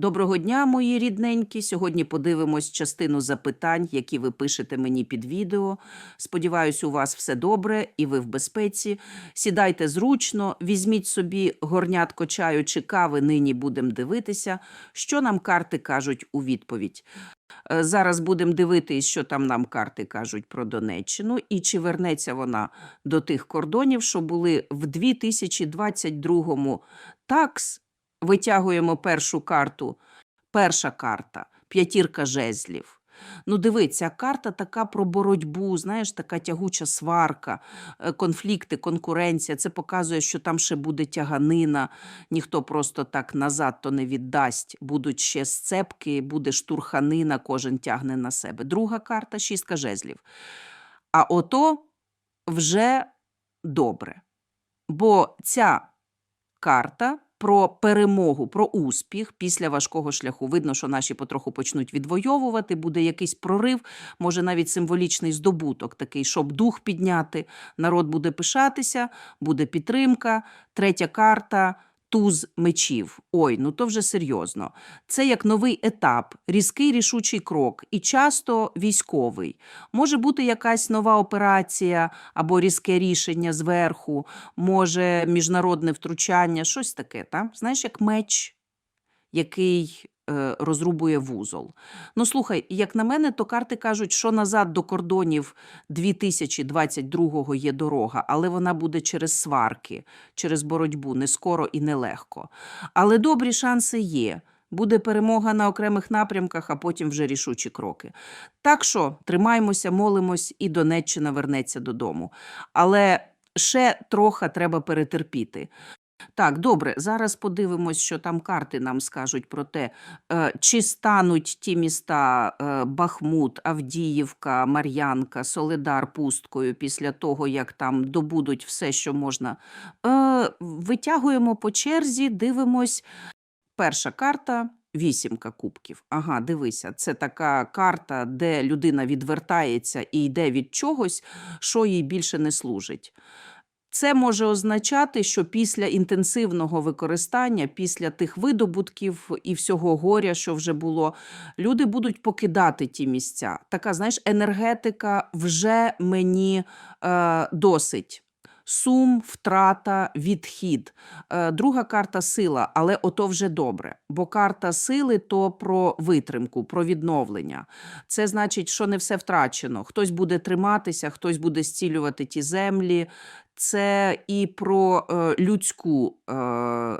Доброго дня, мої рідненькі. Сьогодні подивимось частину запитань, які ви пишете мені під відео. Сподіваюсь, у вас все добре і ви в безпеці. Сідайте зручно, візьміть собі горнятко чаю чи кави. Нині будемо дивитися, що нам карти кажуть у відповідь. Е, Зараз будемо дивитись, що там нам карти кажуть про Донеччину, і чи вернеться вона до тих кордонів, що були в 2022 такс. Витягуємо першу карту. Перша карта п'ятірка жезлів. Ну, диви, ця карта така про боротьбу, знаєш, така тягуча сварка, е, конфлікти, конкуренція. Це показує, що там ще буде тяганина, ніхто просто так назад то не віддасть. Будуть ще сцепки, буде штурханина, кожен тягне на себе. Друга карта шістка жезлів. А ото вже добре. Бо ця карта про перемогу, про успіх після важкого шляху. Видно, що наші потроху почнуть відвоювати, буде якийсь прорив, може навіть символічний здобуток, такий, щоб дух підняти. Народ буде пишатися, буде підтримка. Третя карта. Туз мечів. Ой, ну то вже серйозно. Це як новий етап, різкий рішучий крок і часто військовий. Може бути якась нова операція або різке рішення зверху, може міжнародне втручання, щось таке. Та? Знаєш, як меч, який розрубує вузол. Ну, слухай, як на мене, то карти кажуть, що назад до кордонів 2022-го є дорога, але вона буде через сварки, через боротьбу, не скоро і нелегко. Але добрі шанси є. Буде перемога на окремих напрямках, а потім вже рішучі кроки. Так що тримаємося, молимось, і Донеччина вернеться додому. Але ще трохи треба перетерпіти. Так, добре, зараз подивимось, що там карти нам скажуть про те, е, чи стануть ті міста е, Бахмут, Авдіївка, Мар'янка, Соледар пусткою після того, як там добудуть все, що можна. Е, Витягуємо по черзі, дивимось. Перша карта. Вісімка кубків. Ага, дивися, це така карта, де людина відвертається і йде від чогось, що їй більше не служить. Це може означати, що після інтенсивного використання, після тих видобутків і всього горя, що вже було, люди будуть покидати ті місця. Така, знаєш, енергетика вже мені е, досить. Сум, втрата, відхід. Е, Друга карта сила, але ото вже добре. Бо карта сили то про витримку, про відновлення. Це значить, що не все втрачено. Хтось буде триматися, хтось буде зцілювати ті землі. Це і про е, людську е,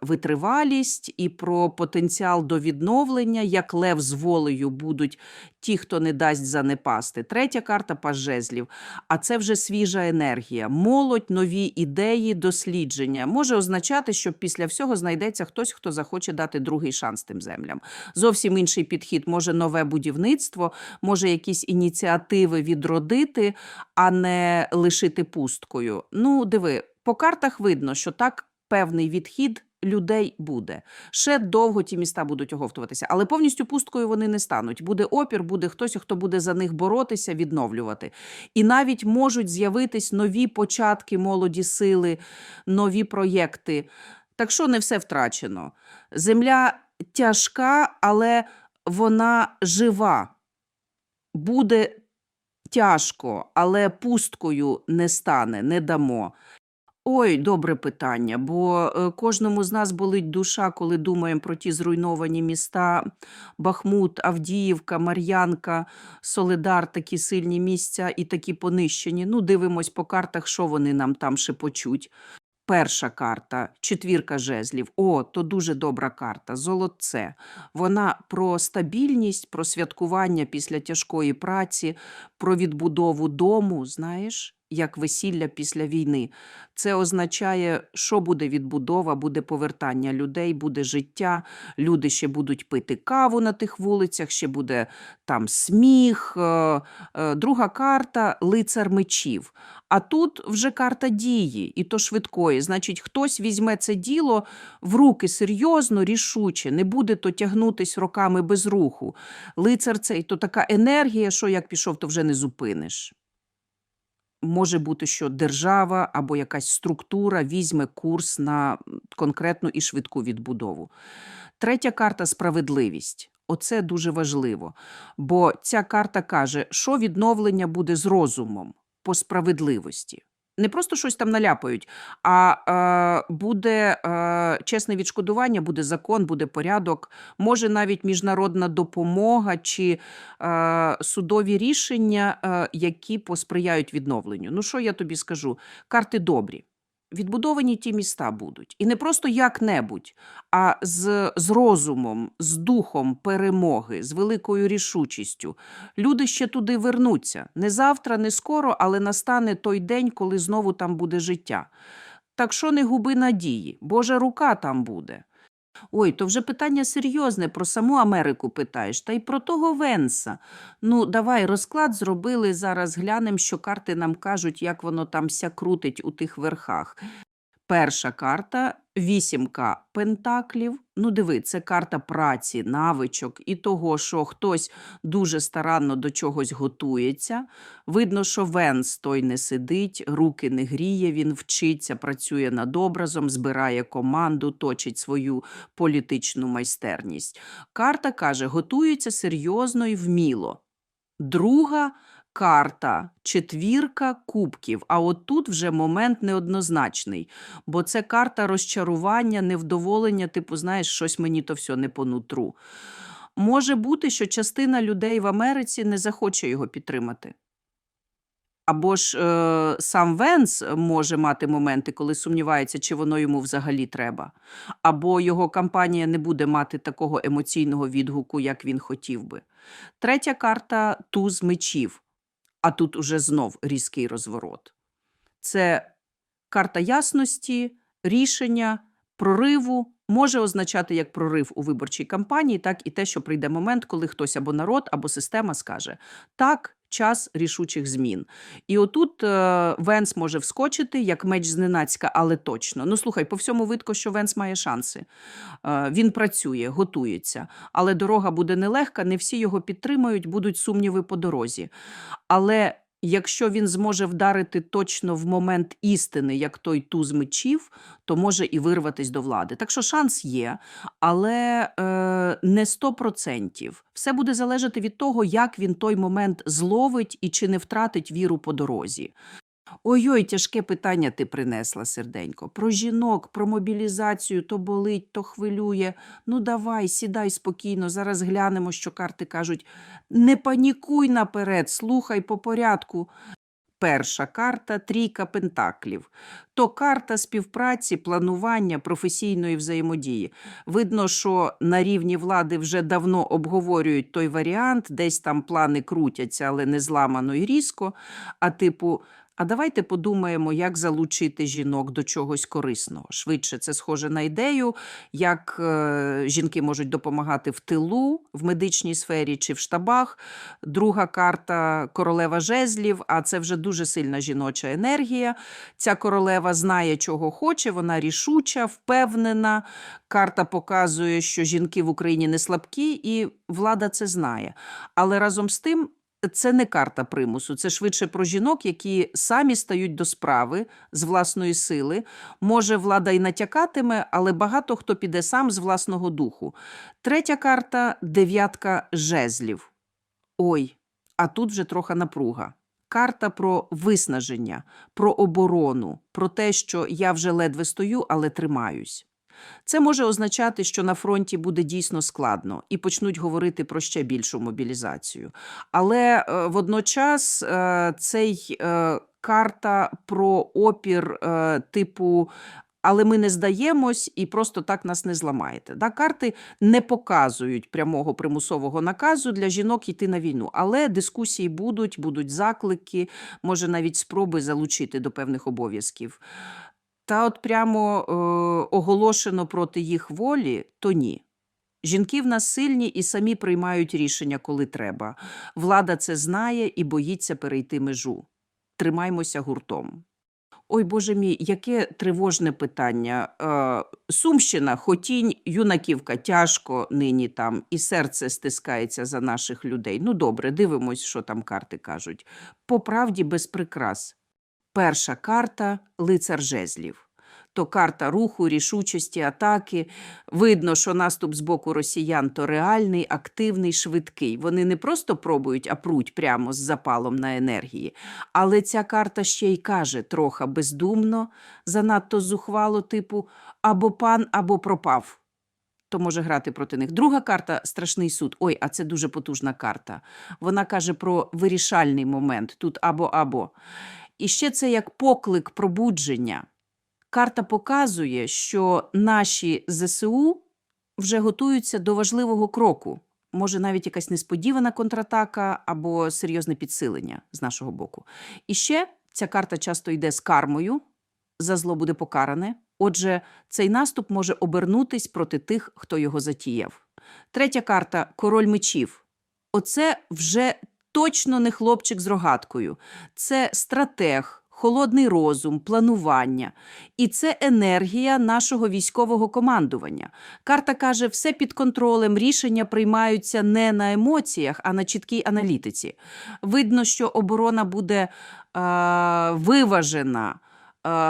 витривалість, і про потенціал до відновлення, як лев з волею будуть ті, хто не дасть занепасти. Третя карта паж жезлів. А це вже свіжа енергія. Молодь, нові ідеї, дослідження. Може означати, що після всього знайдеться хтось, хто захоче дати другий шанс тим землям. Зовсім інший підхід. Може нове будівництво, може якісь ініціативи відродити, а не лишити пусткою. Ну, диви, по картах видно, що так певний відхід. Людей буде ще довго ті міста будуть оговтуватися, але повністю пусткою вони не стануть. Буде опір, буде хтось, хто буде за них боротися, відновлювати. І навіть можуть з'явитись нові початки молоді сили, нові проєкти. Так що не все втрачено. Земля тяжка, але вона жива. Буде тяжко, але пусткою не стане, не дамо. Ой, добре питання, бо е, кожному з нас болить душа, коли думаємо про ті зруйновані міста Бахмут, Авдіївка, Мар'янка, Соледар, такі сильні місця і такі понищені. Ну, дивимось по картах, що вони нам там шепочуть. Перша карта, четвірка жезлів. О, то дуже добра карта. Золотце. Вона про стабільність, про святкування після тяжкої праці, про відбудову дому, знаєш, як весілля після війни. Це означає, що буде відбудова, буде повертання людей, буде життя. Люди ще будуть пити каву на тих вулицях, ще буде там сміх. Е, е, Друга карта лицар мечів. А тут вже карта дії, і то швидкої. Значить, хтось візьме це діло в руки серйозно, рішуче, не буде то тягнутись роками без руху. Лицар цей то така енергія, що як пішов, то вже не зупиниш. може бути, що держава або якась структура візьме курс на конкретну і швидку відбудову. Третя карта справедливість. Оце дуже важливо. Бо ця карта каже, що відновлення буде з розумом по справедливості. Не просто щось там наляпають, а е, буде е, чесне відшкодування, буде закон, буде порядок, може навіть міжнародна допомога чи е, судові рішення, е, які посприяють відновленню. Ну що я тобі скажу? Карти добрі. Відбудовані ті міста будуть. І не просто як-небудь, а з, з розумом, з духом перемоги, з великою рішучістю. Люди ще туди вернуться. Не завтра, не скоро, але настане той день, коли знову там буде життя. Так що не губи надії, Божа рука там буде. Ой, то вже питання серйозне, про саму Америку питаєш, та й про того Венса. Ну, давай, розклад зробили, зараз глянемо, що карти нам кажуть, як воно там ся крутить у тих верхах. Перша карта вісімка пентаклів. Ну, диви, це карта праці, навичок і того, що хтось дуже старанно до чогось готується. Видно, що Венс той не сидить, руки не гріє, він вчиться, працює над образом, збирає команду, точить свою політичну майстерність. Карта каже, готується серйозно і вміло. Друга карта четвірка кубків. А от тут вже момент неоднозначний, бо це карта розчарування, невдоволення, типу, знаєш, щось мені то все не по нутру. Може бути, що частина людей в Америці не захоче його підтримати. Або ж е, сам Венс може мати моменти, коли сумнівається, чи воно йому взагалі треба, або його кампанія не буде мати такого емоційного відгуку, як він хотів би. Третя карта туз мечів, а тут уже знов різкий розворот. Це карта ясності, рішення, прориву. Може означати як прорив у виборчій кампанії, так і те, що прийде момент, коли хтось або народ, або система скаже так, час рішучих змін. І отут е, Венс може вскочити як меч зненацька, але точно. Ну слухай, по всьому видко, що Венс має шанси. Е, він працює, готується, але дорога буде нелегка, не всі його підтримають, будуть сумніви по дорозі. Але якщо він зможе вдарити точно в момент істини, як той туз мечів, то може і вирватись до влади. Так що шанс є, але е, не 100%. Все буде залежати від того, як він той момент зловить і чи не втратить віру по дорозі. Ой-ой, тяжке питання ти принесла, серденько. Про жінок, про мобілізацію то болить, то хвилює. Ну давай, сідай спокійно, зараз глянемо, що карти кажуть. Не панікуй наперед, слухай по порядку. Перша карта трійка пентаклів. То карта співпраці, планування, професійної взаємодії. Видно, що на рівні влади вже давно обговорюють той варіант, десь там плани крутяться, але не зламано і різко. А типу, а давайте подумаємо, як залучити жінок до чогось корисного. Швидше це схоже на ідею, як е, жінки можуть допомагати в тилу, в медичній сфері чи в штабах. Друга карта королева жезлів, а це вже дуже сильна жіноча енергія. Ця королева знає, чого хоче, вона рішуча, впевнена. Карта показує, що жінки в Україні не слабкі, і влада це знає. Але разом з тим. Це не карта примусу, це швидше про жінок, які самі стають до справи з власної сили. Може, влада й натякатиме, але багато хто піде сам з власного духу. Третя карта дев'ятка жезлів. Ой, а тут вже трохи напруга. Карта про виснаження, про оборону, про те, що я вже ледве стою, але тримаюсь. Це може означати, що на фронті буде дійсно складно і почнуть говорити про ще більшу мобілізацію. Але е, водночас е, цей е, карта про опір е, типу. Але ми не здаємось і просто так нас не зламаєте. Да? Карти не показують прямого примусового наказу для жінок йти на війну. Але дискусії будуть, будуть заклики, може навіть спроби залучити до певних обов'язків. Та от прямо е, оголошено проти їх волі, то ні. Жінки в нас сильні і самі приймають рішення, коли треба. Влада це знає і боїться перейти межу. Тримаймося гуртом. Ой, Боже мій, яке тривожне питання. Е, Сумщина, Хотінь, Юнаківка, тяжко нині там, і серце стискається за наших людей. Ну добре, дивимось, що там карти кажуть. По правді без прикрас. Перша карта лицар жезлів. То карта руху, рішучості, атаки. Видно, що наступ з боку росіян то реальний, активний, швидкий. Вони не просто пробують, а пруть прямо з запалом на енергії. Але ця карта ще й каже трохи бездумно, занадто зухвало, типу або пан, або пропав. То може грати проти них. Друга карта страшний суд. Ой, а це дуже потужна карта. Вона каже про вирішальний момент тут або або. І ще це як поклик пробудження. Карта показує, що наші ЗСУ вже готуються до важливого кроку. Може, навіть якась несподівана контратака або серйозне підсилення з нашого боку. І ще ця карта часто йде з кармою, за зло буде покаране. Отже, цей наступ може обернутись проти тих, хто його затіяв. Третя карта король мечів. Оце вже точно не хлопчик з рогаткою. Це стратег, холодний розум, планування. І це енергія нашого військового командування. Карта каже, все під контролем, рішення приймаються не на емоціях, а на чіткій аналітиці. Видно, що оборона буде е, виважена, е,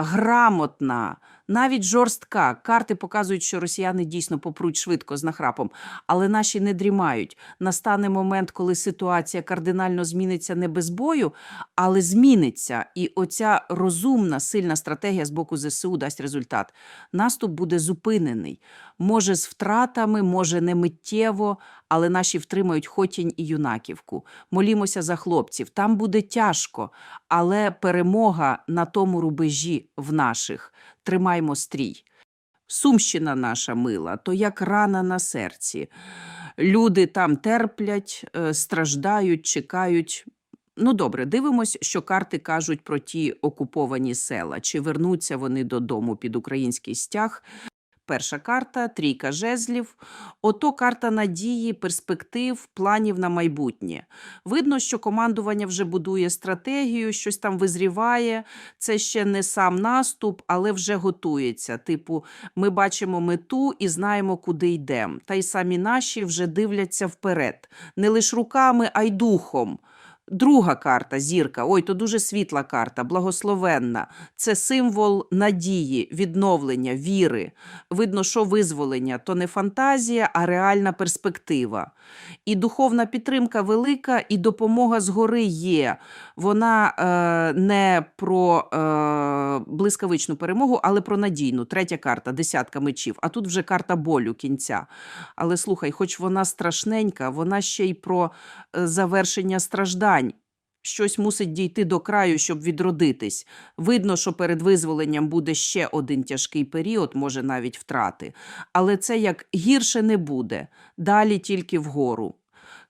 грамотна, навіть жорстка. Карти показують, що росіяни дійсно попруть швидко з нахрапом, але наші не дрімають. Настане момент, коли ситуація кардинально зміниться не без бою, але зміниться. І оця розумна, сильна стратегія з боку ЗСУ дасть результат. Наступ буде зупинений. Може, з втратами, може, не миттєво, але наші втримають Хотінь і Юнаківку. Молімося за хлопців. Там буде тяжко, але перемога на тому рубежі в наших. Тримаймо стрій. Сумщина наша мила, то як рана на серці. Люди там терплять, е, страждають, чекають. Ну добре, дивимось, що карти кажуть про ті окуповані села. Чи вернуться вони додому під український стяг? Перша карта трійка жезлів. Ото карта надії, перспектив, планів на майбутнє. Видно, що командування вже будує стратегію, щось там визріває. Це ще не сам наступ, але вже готується. Типу, ми бачимо мету і знаємо, куди йдемо. Та й самі наші вже дивляться вперед. Не лише руками, а й духом. Друга карта зірка. Ой, то дуже світла карта, благословенна. Це символ надії, відновлення, віри. Видно, що визволення то не фантазія, а реальна перспектива. І духовна підтримка велика, і допомога згори є. Вона е, не про е, блискавичну перемогу, але про надійну. Третя карта десятка мечів. А тут вже карта болю кінця. Але слухай, хоч вона страшненька, вона ще й про е, завершення страждань. Щось мусить дійти до краю, щоб відродитись. Видно, що перед визволенням буде ще один тяжкий період, може навіть втрати. Але це як гірше не буде, далі тільки вгору.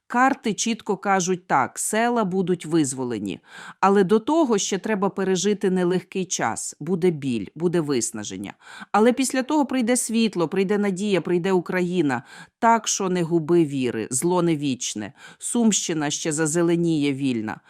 Карти чітко кажуть так, села будуть визволені. Але до того ще треба пережити нелегкий час. Буде біль, буде виснаження. Але після того прийде світло, прийде надія, прийде Україна. Так, що не губи віри, зло не вічне. Сумщина ще зазеленіє вільна.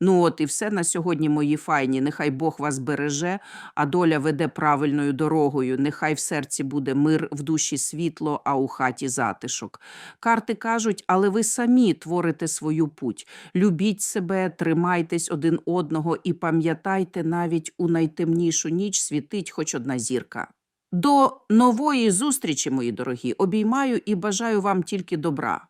Ну от і все на сьогодні, мої файні. Нехай Бог вас береже, а доля веде правильною дорогою. Нехай в серці буде мир, в душі світло, а у хаті затишок. Карти кажуть, але ви самі творите свою путь. Любіть себе, тримайтесь один одного і пам'ятайте, навіть у найтемнішу ніч світить хоч одна зірка. До нової зустрічі, мої дорогі, обіймаю і бажаю вам тільки добра.